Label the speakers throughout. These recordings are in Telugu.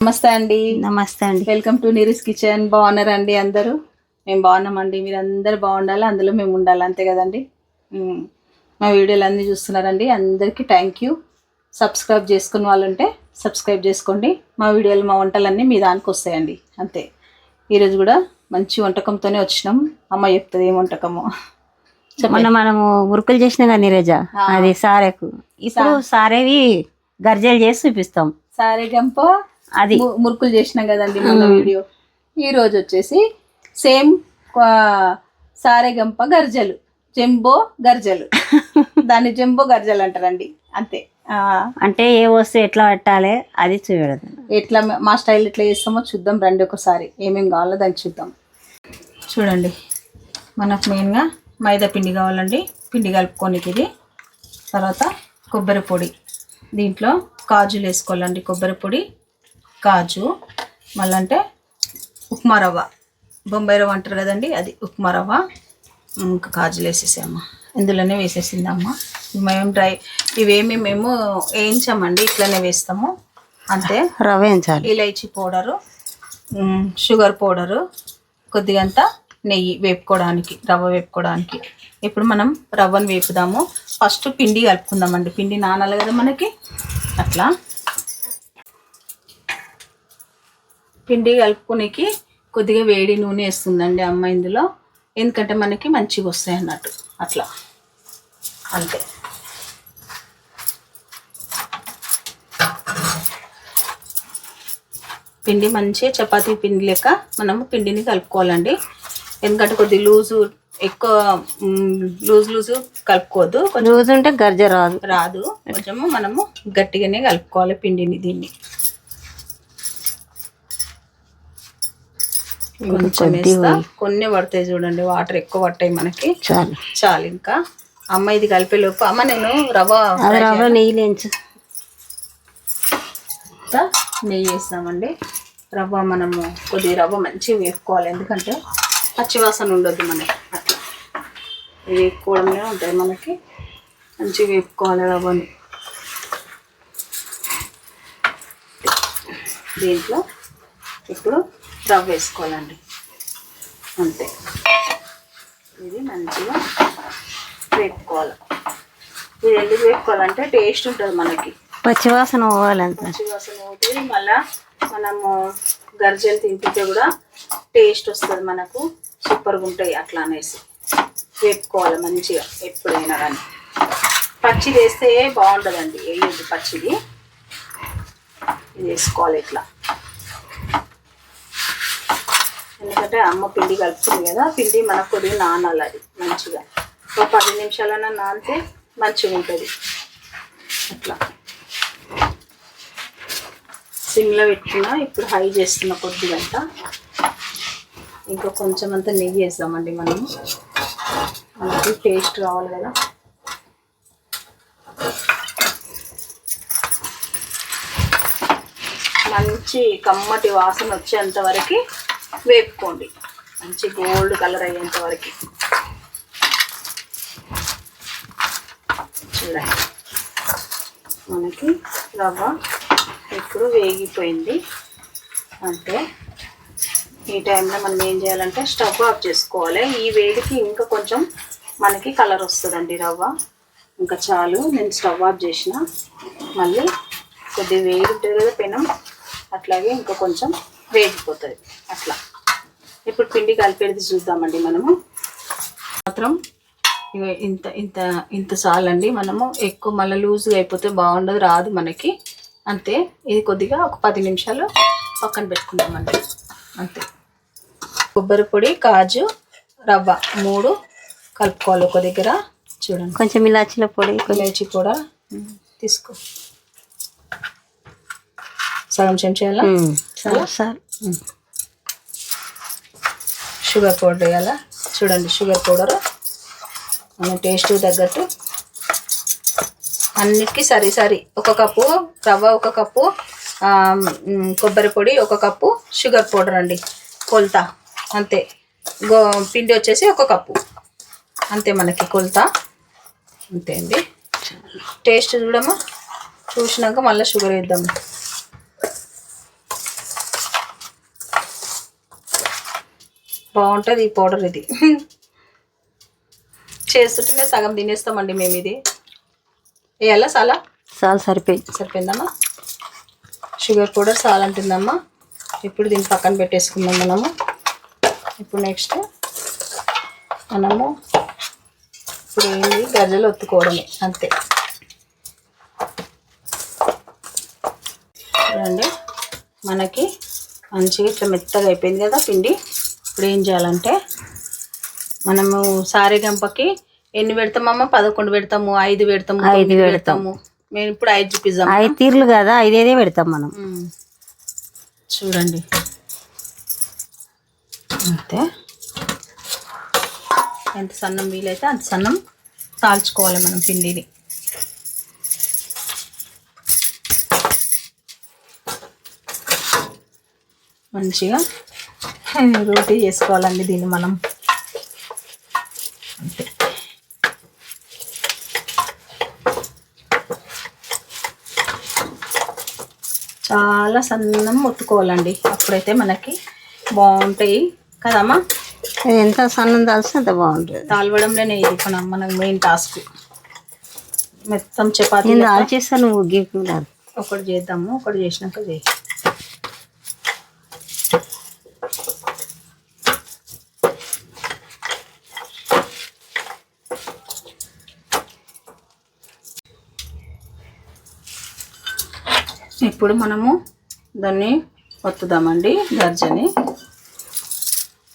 Speaker 1: నమస్తే అండి.
Speaker 2: నమస్తే అండి.
Speaker 1: వెల్కమ్ టు నీరిస్ కిచెన్ బాగున్నారా అండి అందరూ? మేము బాగున్నామండి. మీరు అందరు బాగుండాలి? అందులో మేము ఉండాలి? అంతే కదండి. మా వీడియోలు అన్నీ చూస్తున్నారండి. అందరికీ థ్యాంక్ యూ సబ్స్క్రైబ్ చేసుకున్న వాళ్ళు ఉంటే సబ్స్క్రైబ్ చేసుకోండి. మా వీడియోలు మా వంటలన్నీ మీ దానికి వస్తాయండి. అంతే. ఈరోజు కూడా మంచి వంటకంతోనే వచ్చినాం. అమ్మ చెప్తుంది ఏం వంటకమో?
Speaker 2: మొన్న మనము మురుకులు చేసినాం కదా నీరజ. అది సారెకు. ఇప్పుడు సారేవి గర్జలు చేసి చూపిస్తాం.
Speaker 1: సారే గంప
Speaker 2: అది.
Speaker 1: మురుకులు చేసినాం కదండి మన వీడియో. ఈ రోజు వచ్చేసి సేమ్ సారే గంప గర్జలు. జంబో గర్జలు. దాన్ని జంబో గర్జలు అంటారండి. అంతే.
Speaker 2: అంటే ఏ వస్తువు ఎట్లా పెట్టాలి అది చూడదు.
Speaker 1: ఎట్లా మ- స్టైల్ ఎట్లా చేస్తామో చూద్దాం రండి ఒకసారి. ఏమేమి కావాలో దానికి చూద్దాం. చూడండి. మనకు మెయిన్గా మైదా పిండి కావాలండి. పిండి కలుపుకోనికి ఇది. తర్వాత కొబ్బరి పొడి. దీంట్లో కాజులు వేసుకోవాలండి కొబ్బరి పొడి. కాజు మళ్ళీ అంటే ఉప్మా రవ్వ. బొంబాయి రవ్వ అంటారు కదండి అది ఉప్మా రవ్వ. ఇంకా కాజులు వేసేసాము ఇందులోనే వేసేసిందమ్మ. మేము డ్రై ఇవేమి మేము వేయించామండి ఇట్లనే వేస్తాము. అంతే.
Speaker 2: రవ్వ వేయించాలి.
Speaker 1: ఇలైచి పౌడరు షుగర్ పౌడరు కొద్దిగంత నెయ్యి వేపుకోవడానికి రవ్వ వేపుకోవడానికి. ఇప్పుడు మనం రవ్వను వేపుదాము. ఫస్ట్ పిండి కలుపుకుందామండి. పిండి నానాలి కదా మనకి. అట్లా. పిండి కలుపుకునేకి కొద్దిగా వేడి నూనె వేస్తుందండి అమ్మ ఇందులో. ఎందుకంటే మనకి మంచిగా వస్తాయి అన్నట్టు. అట్లా. అంతే. పిండి మంచి చపాతీ పిండి లెక్క మనము పిండిని కలుపుకోవాలండి. ఎందుకంటే కొద్ది లూజు ఎక్కువ లూజ్ లూజు కలుపుకోవద్దు. కొంచెం
Speaker 2: రోజు ఉంటే గర్జ రాదు.
Speaker 1: రాదు. కొంచెము మనము గట్టిగానే కలుపుకోవాలి పిండిని దీన్ని. కొంచెం వేస్తా. కొన్ని పడతాయి చూడండి వాటర్ ఎక్కువ పడతాయి మనకి.
Speaker 2: చాలు.
Speaker 1: చాలు ఇంకా. అమ్మ ఇది కలిపేలోపు అమ్మ నేను రవ్వ
Speaker 2: నెయ్యి లేంచు.
Speaker 1: నెయ్యి వేస్తామండి. రవ్వ మనము కొద్ది రవ్వ మంచిగా వేపుకోవాలి. ఎందుకంటే పచ్చివాసన ఉండొద్దు మనకి. అట్లా. వేపుకోవడమే ఉంటుంది మనకి. మంచిగా వేపుకోవాలి రవ్వని. దీంట్లో ఇప్పుడు రవ్వ వేసుకోవాలండి. అంతే. ఇది మంచిగా వేపుకోవాలి. ఇది ఎందుకు వేపుకోవాలంటే టేస్ట్ ఉంటుంది మనకి.
Speaker 2: పచ్చివాసన పోవాలంత
Speaker 1: పచ్చివాసన పోతే మళ్ళా మనము గర్జలు తింటుంటే కూడా టేస్ట్ వస్తుంది మనకు. సూపర్గా ఉంటాయి అట్లా అనేసి. వేపుకోవాలి మంచిగా ఎప్పుడైనా కానీ. పచ్చిది వేస్తే బాగుంటుందండి వేయద్దు పచ్చిది. ఇది వేసుకోవాలి ఇట్లా. ఎందుకంటే అమ్మ పిండి కలుపుతుంది కదా పిండి మనకు కొద్దిగా నానాలి అది మంచిగా. ఒక పది నిమిషాలన్నా నానితే మంచిగా ఉంటుంది. అట్లా. సిమ్లో పెట్టుకున్నా ఇప్పుడు హై చేస్తున్న కొద్దిగంట ఇంకా కొంచెం అంతా నెయ్యి వేస్తామండి మనము. మనకి టేస్ట్ కావాలి కదా. మంచి కమ్మటి వాసన వచ్చేంత వరకు వేపుకోండి. మంచి గోల్డ్ కలర్ అయ్యేంత వరకు. చూడండి. మనకి రవ్వ ఇప్పుడు వేగిపోయింది. అంటే ఈ టైంలో మనం ఏం చేయాలంటే స్టవ్ ఆఫ్ చేసుకోవాలి. ఈ వేడికి ఇంకా కొంచెం మనకి కలర్ వస్తుందండి రవ్వ. ఇంకా చాలు నేను స్టవ్ ఆఫ్ చేసిన. మళ్ళీ కొద్దిగా వేడి ఉంటుంది కదా పెనం అట్లాగే ఇంకా కొంచెం వేగిపోతుంది. అట్లా. ఇప్పుడు పిండి కలిపేది చూద్దామండి మనము. మాత్రం ఇంత ఇంత ఇంత చాలండి మనము ఎక్కువ మళ్ళీ లూజ్గా అయిపోతే బాగుండదు రాదు మనకి. అంతే. ఇది కొద్దిగా ఒక పది నిమిషాలు పక్కన పెట్టుకుందామండి. అంతే. కొబ్బరి పొడి కాజు రవ్వ మూడు కలుపుకోవాలి ఒక దగ్గర. చూడండి.
Speaker 2: కొంచెం ఇలాచీల పొడి కొంచెం
Speaker 1: ఇలాచి కూడా తీసుకో. సగం చెంచాలా?
Speaker 2: చాలు
Speaker 1: షుగర్ పౌడర్ వేయాలా చూడండి షుగర్ పౌడర్. మన టేస్ట్ తగ్గట్టు అన్నిటికీ సరి సరి. ఒక కప్పు రవ్వ ఒక కప్పు కొబ్బరి పొడి ఒక కప్పు షుగర్ పౌడర్ అండి. కొలత. అంతే. గో పిండి వచ్చేసి ఒక కప్పు. అంతే మనకి కొలత. అంతే అండి. టేస్ట్ చూడమ్మా. చూసినాక మళ్ళీ షుగర్ వేద్దాము బాగుంటుంది ఈ పౌడర్ ఇది. చేస్తుంటేనే సగం తినేస్తామండి మేము ఇది. వేయాలా చాలా
Speaker 2: చాలా సరిపోయింది
Speaker 1: సరిపోయిందమ్మా? షుగర్ పౌడర్ చాలా అంటుందమ్మా. ఇప్పుడు దీన్ని పక్కన పెట్టేసుకుందాం మనము. ఇప్పుడు నెక్స్ట్ మనము ఇప్పుడు ఏంటి గజ్జలు ఒత్తుకోవడమే అంతే. చూడండి మనకి మంచిగా ఇట్లా మెత్తగా అయిపోయింది కదా పిండి. ఇప్పుడు ఏం చేయాలంటే మనము సారే గంపకి ఎన్ని పెడతామమ్మా? పదకొండు పెడతాము ఐదు పెడతాము
Speaker 2: ఐదు.
Speaker 1: పెడతాము. మేము ఇప్పుడు ఐదు చూపిద్దాం.
Speaker 2: ఐదు తీర్లు కదా ఐదేదే పెడతాం మనం.
Speaker 1: చూడండి. అంతే. ఎంత సన్నం వీలైతే అంత సన్నం తాల్చుకోవాలి మనం పిండిని. మంచిగా రోటీ చేసుకోవాలండి దీన్ని మనం. అంతే. చాలా సన్నం ముట్టుకోవాలండి అప్పుడైతే మనకి బాగుంటాయి కదమ్మా?
Speaker 2: ఎంత సన్నం దాల్స్తే అంత బాగుంటుంది.
Speaker 1: తాల్వడంలోనే ఇది మన మనకు మెయిన్ టాస్క్ మొత్తం చపాతీ
Speaker 2: నేను దాల్ చేస్తాను నువ్వు గీకున్నారు
Speaker 1: ఒకటి చేద్దాము ఒకటి చేసినాక చేయి. ఇప్పుడు మనము దాన్ని ఒత్తుదామండి గర్జని.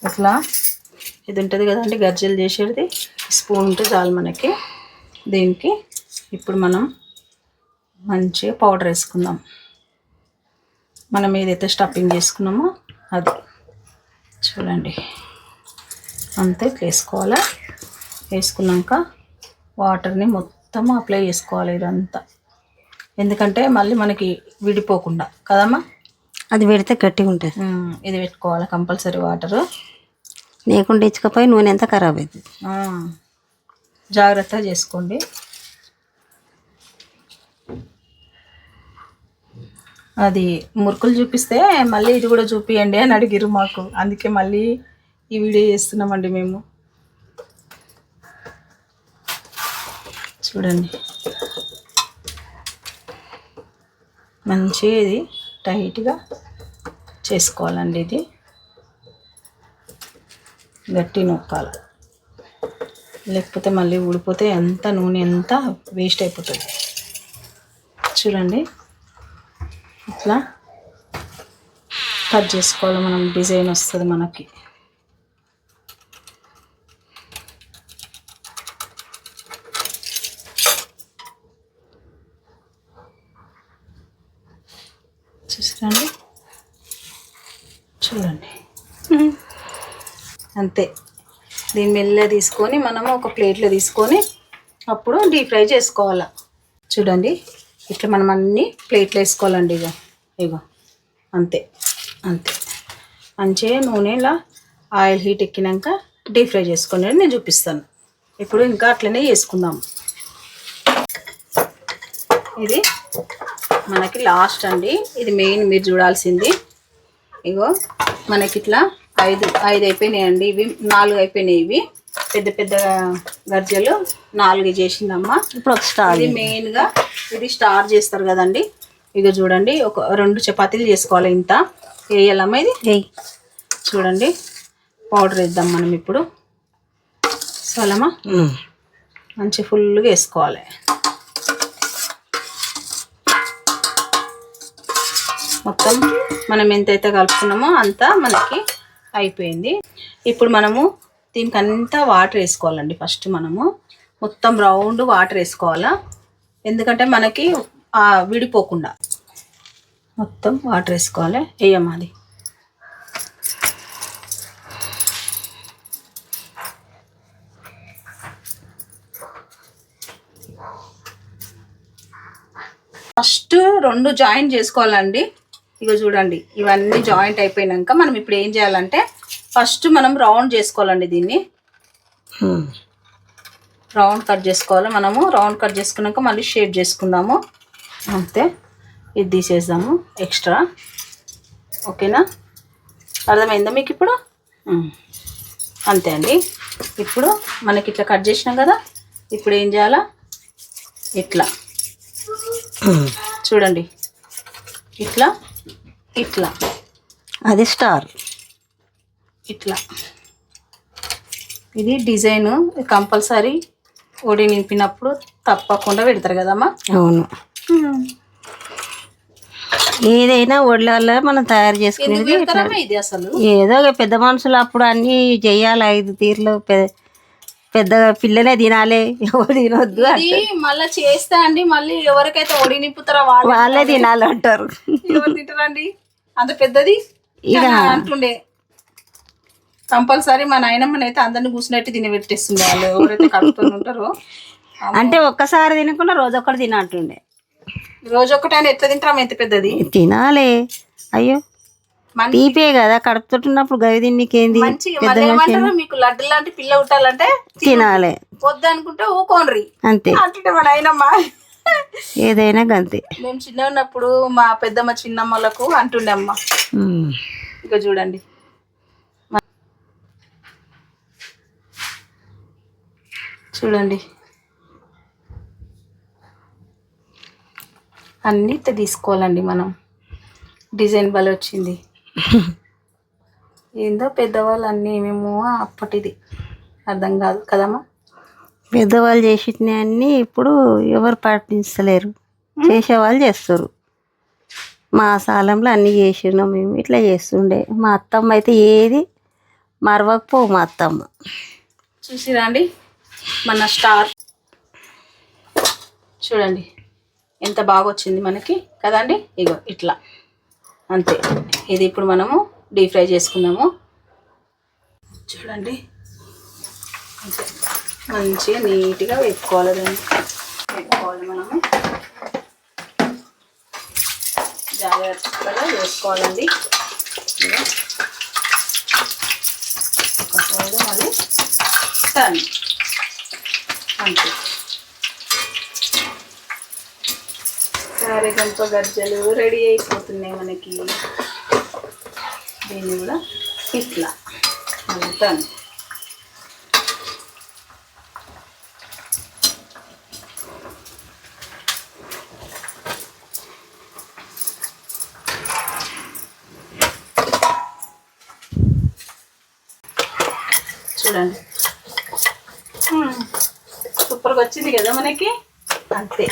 Speaker 1: ఇట్లా ఇది ఉంటుంది కదండి గర్జలు చేసేది. స్పూన్ ఉంటే చాలు మనకి. దీనికి ఇప్పుడు మనం మంచిగా పౌడర్ వేసుకుందాం. మనం ఏదైతే స్టఫింగ్ చేసుకున్నామో అది. చూడండి. అంతే ఇట్లా వేసుకోవాలా? వేసుకున్నాక వాటర్ని మొత్తం అప్లై చేసుకోవాలి ఇదంతా. ఎందుకంటే మళ్ళీ మనకి విడిపోకుండా. కదమ్మా?
Speaker 2: అది పెడితే గట్టిగా ఉంటుంది.
Speaker 1: ఇది పెట్టుకోవాలి కంపల్సరీ వాటరు.
Speaker 2: లేకుండా ఇచ్చకపోయి నూనె ఎంత ఖరాబ్ అవుతుంది
Speaker 1: జాగ్రత్తగా చేసుకోండి. అది మురుకులు చూపిస్తే మళ్ళీ ఇది కూడా చూపియండి అని అడిగిరు మాకు. అందుకే మళ్ళీ ఈ వీడియో చేస్తున్నామండి మేము. చూడండి. మంచిది. ఇది టైట్గా చేసుకోవాలండి ఇది. గట్టి నొక్కాలి. లేకపోతే మళ్ళీ ఊడిపోతే ఎంత నూనె ఎంత వేస్ట్ అయిపోతుంది. చూడండి. ఇట్లా కట్ చేసుకోవాలి మనం. డిజైన్ వస్తుంది మనకి చూసారండి చూడండి అంతే దీన్ని మెల్లగా తీసుకొని మనము ఒక ప్లేట్లో తీసుకొని అప్పుడు డీప్ ఫ్రై చేసుకోవాలి. చూడండి ఇట్లా మనం అన్ని ప్లేట్లో వేసుకోవాలండి ఇగో. ఇగో అంతే అంతే. మంచిగా నూనెలా ఆయిల్ హీట్ ఎక్కినాక డీప్ ఫ్రై చేసుకోండి నేను చూపిస్తాను. ఇప్పుడు ఇంకా అట్లనే చేసుకుందాం. ఇది మనకి లాస్ట్ అండి. ఇది మెయిన్ మీరు చూడాల్సింది. ఇగో మనకి ఇట్లా ఐదు ఐదు అయిపోయినాయండి ఇవి నాలుగు అయిపోయినాయి ఇవి. పెద్ద పెద్ద గర్జలు నాలుగు చేసిందమ్మా.
Speaker 2: ఇప్పుడు ఒక స్టార్
Speaker 1: ఇది మెయిన్గా ఇది స్టార్ చేస్తారు కదండి. ఇక చూడండి ఒక రెండు చపాతీలు చేసుకోవాలి ఇంత. వేయాలమ్మా ఇది? చూడండి పౌడర్ వేద్దాం మనం ఇప్పుడు. చాలమ్మా. మంచి ఫుల్గా వేసుకోవాలి. మొత్తం మనం ఎంతైతే కలుపుకున్నామో అంతా మనకి అయిపోయింది. ఇప్పుడు మనము దీనికి అంతా వాటర్ వేసుకోవాలండి ఫస్ట్ మనము. మొత్తం రౌండ్ వాటర్ వేసుకోవాలా? ఎందుకంటే మనకి విడిపోకుండా మొత్తం వాటర్ వేసుకోవాలి. వేయమ్మా అది ఫస్ట్ రెండు జాయింట్ చేసుకోవాలండి. ఇక చూడండి ఇవన్నీ జాయింట్ అయిపోయినాక మనం ఇప్పుడు ఏం చేయాలంటే ఫస్ట్ మనం రౌండ్ చేసుకోవాలండి దీన్ని. రౌండ్ కట్ చేసుకోవాలి మనము. రౌండ్ కట్ చేసుకున్నాక మళ్ళీ షేప్ చేసుకుందాము. అంతే. ఇది తీసేద్దాము ఎక్స్ట్రా. ఓకేనా? అర్థమైందా మీకు ఇప్పుడు. అంతే అండి. ఇప్పుడు మనకి ఇట్లా కట్ చేసినాం కదా ఇప్పుడు ఏం చేయాలా? ఇట్లా. చూడండి. ఇట్లా. ఇట్లా.
Speaker 2: అది స్టార్.
Speaker 1: ఇట్లా. ఇది డిజైన్ కంపల్సరీ ఒడి నింపినప్పుడు తప్పకుండా పెడతారు కదమ్మా?
Speaker 2: అవును. ఏదైనా ఒళ్ళ మనం తయారు చేసుకునేది
Speaker 1: అసలు?
Speaker 2: ఏదో ఒక పెద్ద మనుషులు అప్పుడు అన్నీ చెయ్యాలి ఐదు తీర్లు పె- పెద్దగా పిల్లలే తినాలి ఎవరు తినొద్దు
Speaker 1: మళ్ళీ చేస్తే అండి మళ్ళీ ఎవరికైతే ఒడి నింపుతారో వాళ్ళు
Speaker 2: వాళ్ళే తినాలి అంటారు
Speaker 1: ఎవరు తింటారండి? అంత పెద్దది? అంటుండే. కంపల్సరీ మా నాయనమ్మని అయితే అందరిని కూర్చున్నట్టు తిని పెట్టేస్తుంది వాళ్ళు. ఎవరైతే కడుపుతూ ఉంటారో.
Speaker 2: అంటే ఒక్కసారి తినకుండా రోజు ఒక్కటి తిన అంటుండే.
Speaker 1: రోజు ఒకటైనా ఎట్లా తింటాం ఎంత పెద్దది?
Speaker 2: తినాలి. అయ్యో. తీపే కదా. కడుపుతుంటున్నప్పుడు గవి తిన్నీకేంది?
Speaker 1: మీకు లడ్డు లాంటి పిల్ల పుట్టాలంటే
Speaker 2: తినాలి.
Speaker 1: వద్దు అనుకుంటే ఊకోండ్రి.
Speaker 2: అంతే.
Speaker 1: అంటుంటే మా నాయనమ్మ.
Speaker 2: ఏదైనా గంతే.
Speaker 1: మేము చిన్న ఉన్నప్పుడు మా పెద్దమ్మ చిన్నమ్మలకు అంటుండే అమ్మ. ఇక చూడండి. చూడండి. అన్నీ తీసుకోవాలండి మనం. డిజైన్ బల వచ్చింది. ఏందో పెద్దవాళ్ళు అన్నీ మేము అప్పటిది. అర్థం కాదు కదమ్మా?
Speaker 2: పెద్దవాళ్ళు చేసిన అన్ని ఇప్పుడు ఎవరు పాటించలేరు. చేసేవాళ్ళు చేస్తారు. మా సాలంలో అన్నీ చేసినాం మేము ఇట్లా చేస్తుండే. మా అత్తమ్మ అయితే ఏది మరవకపో మా అత్తమ్మ.
Speaker 1: చూసిరా అండి మన స్టార్. చూడండి ఎంత బాగా వచ్చింది మనకి కదండి ఇగో ఇట్లా. అంతే. ఇది ఇప్పుడు మనము డీప్ ఫ్రై చేసుకుందాము. చూడండి. అంతే. మంచిగా నీట్గా పెట్టుకోవాలి దాన్ని. వేపుకోవాలి మనము. జాగ్రత్తగా వేసుకోవాలండి. ఒక సైడు మళ్ళీ టర్న్. అంతే. కారేగంప గజ్జలు రెడీ అయిపోతున్నాయి మనకి. దీన్ని కూడా ఇట్లా. మళ్ళీ చూడండి సూపర్గా వచ్చింది కదా మనకి? అంతే.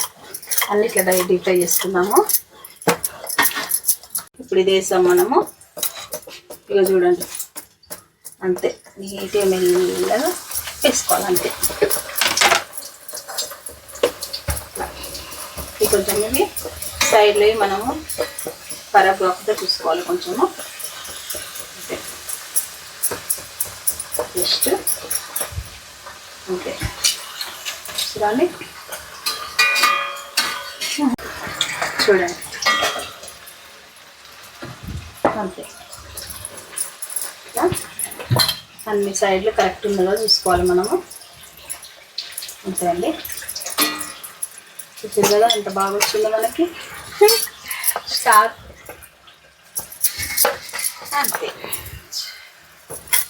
Speaker 1: అన్ని ఇట్లా డై డీప్ ఫ్రై చేసుకున్నాము ఇప్పుడు ఇది వేసాం మనము ఇక చూడండి. అంతే. నీట్గా మెల్లగా వేసుకోవాలి అంతే కొంచెం ఇవి సైడ్లో మనము పరబ్లాక్తో చూసుకోవాలి కొంచెము. జస్ట్ అంతే చూడండి. చూడండి. అంతే అన్ని సైడ్లు కరెక్ట్ ఉన్నదో చూసుకోవాలి మనము. అంతే అండి చూసారు కదా ఎంత బాగా వచ్చిందో మనకి. స్టార్. అంతే.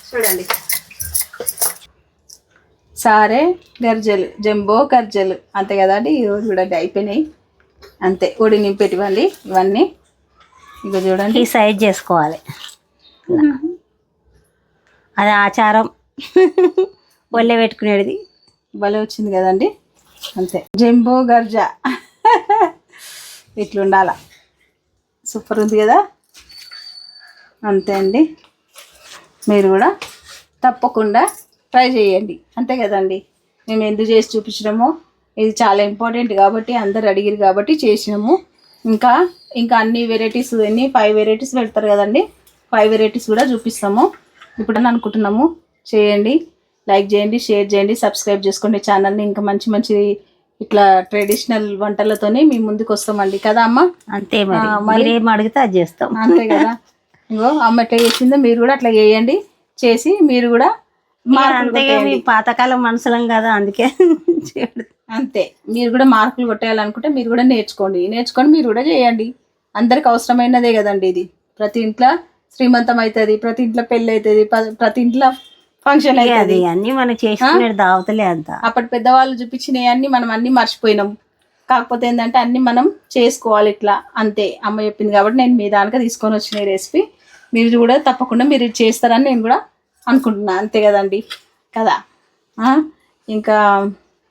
Speaker 1: చూడండి. సారే గర్జలు జంబో గర్జలు అంతే కదండి ఇవి చూడండి అయిపోయినాయి. అంతే ఉడి నింపెట్టివ్వండి ఇవన్నీ. ఇక చూడండి.
Speaker 2: ఈ సైజ్ చేసుకోవాలి. అది ఆచారం. ఒళ్ళే పెట్టుకునేది
Speaker 1: భలే వచ్చింది కదండి అంతే. జంబో గర్జ. ఇట్లుండాల. సూపర్ ఉంది కదా? అంతే అండి. మీరు కూడా తప్పకుండా ట్రై చేయండి. అంతే కదండి. మేము ఎందుకు చేసి చూపించినామో? ఇది చాలా ఇంపార్టెంట్ కాబట్టి అందరు అడిగిరు కాబట్టి చేసినాము. ఇంకా ఇంకా అన్ని వెరైటీస్ అన్ని ఫైవ్ వెరైటీస్ పెడతారు కదండి. ఫైవ్ వెరైటీస్ కూడా చూపిస్తాము. ఇప్పుడు అని అనుకుంటున్నాము. చేయండి. లైక్ చేయండి షేర్ చేయండి సబ్స్క్రైబ్ చేసుకోండి ఛానల్ని. ఇంకా మంచి మంచి ఇట్లా ట్రెడిషనల్ వంటలతోనే మీ ముందుకు వస్తామండి. కదా అమ్మ?
Speaker 2: అంతే మరి.
Speaker 1: మీరేం?
Speaker 2: అడిగితే అది చేస్తాం.
Speaker 1: అంతే కదా. ఇంకో అమ్మ ఎట్లా చేసిందో మీరు కూడా అట్లా చేయండి. చేసి మీరు కూడా
Speaker 2: అంతేగా మీ. పాతకాలం మనుషులం కదా అందుకే.
Speaker 1: అంతే. మీరు కూడా మార్కులు కొట్టేయాలనుకుంటే మీరు కూడా నేర్చుకోండి. నేర్చుకొని మీరు కూడా చేయండి. అందరికి అవసరమైనదే కదండి ఇది. ప్రతి ఇంట్లో శ్రీమంతం అవుతుంది ప్రతి ఇంట్లో పెళ్ళి అవుతుంది ప్రతి ఇంట్లో ఫంక్షన్
Speaker 2: అది అన్ని మనం చేసుకునేది దావతలే అంత.
Speaker 1: అప్పటి పెద్దవాళ్ళు చూపించినవి అన్ని మనం అన్ని మర్చిపోయినాం. కాకపోతే ఏంటంటే అన్ని మనం చేసుకోవాలి ఇట్లా. అంతే. అమ్మ చెప్పింది కాబట్టి నేను మీ దానిక తీసుకొని వచ్చిన రెసిపీ. మీరు కూడా తప్పకుండా మీరు చేస్తారని నేను కూడా అనుకుంటున్నా అంతే కదండి. కదా? ఇంకా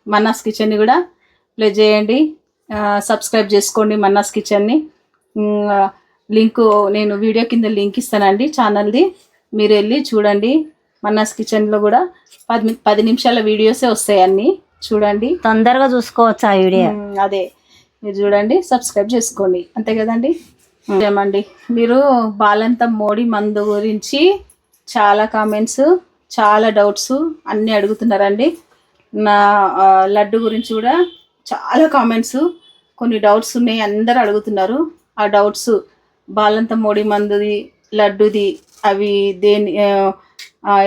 Speaker 1: మన్నాస్ కిచెన్ని కూడా ప్లే చేయండి. సబ్స్క్రైబ్ చేసుకోండి మన్నాస్ కిచెన్ని. లింక్ నేను వీడియో కింద లింక్ ఇస్తానండి ఛానల్ది. మీరు వెళ్ళి చూడండి. మన్నాస్ కిచెన్లో కూడా పది పది నిమిషాల వీడియోసే వస్తాయి అన్నీ. చూడండి.
Speaker 2: తొందరగా చూసుకోవచ్చు ఆ వీడియో?
Speaker 1: అదే. మీరు చూడండి సబ్స్క్రైబ్ చేసుకోండి. అంతే కదండి? ఏమండి? మీరు బాలంత మోడీ మందు గురించి చాలా కామెంట్స్ చాలా డౌట్స్ అన్నీ అడుగుతున్నారండి. నా లడ్డు గురించి కూడా చాలా కామెంట్స్ కొన్ని డౌట్స్ ఉన్నాయి అందరు అడుగుతున్నారు. ఆ డౌట్స్ బాలంత మోడీ మందుది లడ్డుది అవి దేని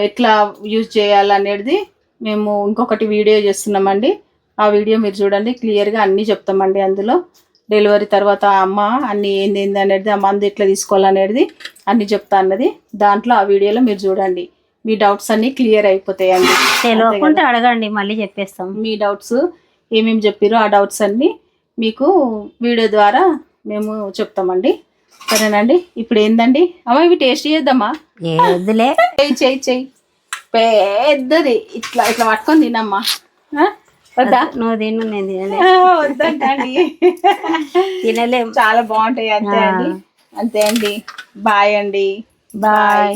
Speaker 1: ఎట్లా యూజ్ చేయాలనేది మేము ఇంకొకటి వీడియో చేస్తున్నామండి. ఆ వీడియో మీరు చూడండి క్లియర్గా అన్నీ చెప్తామండి అందులో. డెలివరీ తర్వాత అమ్మ అన్ని ఏంది ఏంది అనేది ఆ మందు ఎట్లా తీసుకోవాలనేది అన్ని చెప్తా అన్నది. దాంట్లో ఆ వీడియోలో మీరు చూడండి. మీ డౌట్స్ అన్నీ క్లియర్ అయిపోతాయండి.
Speaker 2: తెలియకుంటే అడగండి మళ్ళీ చెప్పేస్తాం.
Speaker 1: మీ డౌట్స్ ఏమేమి చెప్పారో ఆ డౌట్స్ అన్నీ మీకు వీడియో ద్వారా మేము చెప్తామండి. సరేనండి? ఇప్పుడు ఏందండి? అమ్మ ఇవి టేస్ట్ చేద్దామా? చెయ్యి చెయ్యి చెయ్యి పెద్దది. ఇట్లా ఇట్లా పట్టుకొని తినమ్మా? వద్దా?
Speaker 2: నువ్వు తిను నేను తినలే. తినలేం.
Speaker 1: చాలా బాగుంటాయి అంతే అండి. అంతే అండి. బాయ్ అండి.
Speaker 2: బాయ్.